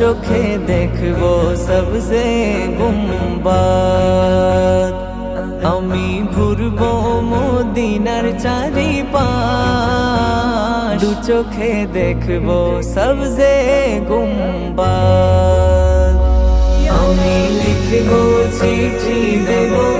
চোখে দেখব সবসে গুম্বাদ। আমি ঘুরব মদিনার চারিপাশ। দু চোখে দেখব সবসে গুম্বাদ। আমি লিখব চিঠি দেব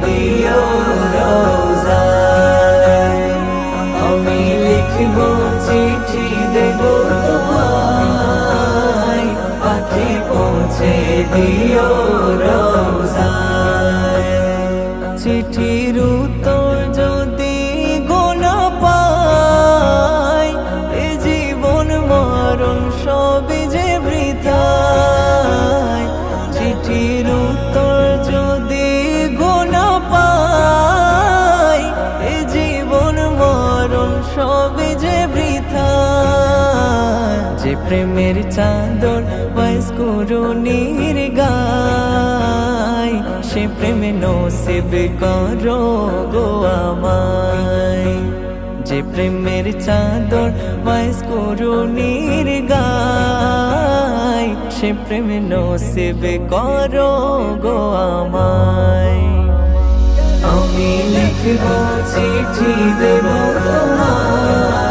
পৌঁছে যে প্রেমের চাদর বয়স করুণীর গায়। সে প্রেমে নসিব করো গো আমায়। যে প্রেমের চাদর বয়স করুণীর গায়, সে প্রেমে নসিব করো গো আমায়। আমি লিখব চিঠি দেব তোমায়।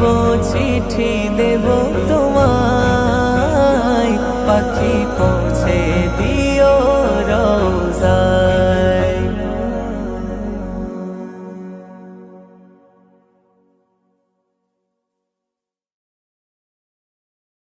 লিখব চিঠি দেব তোমায় পাখি পৌঁছে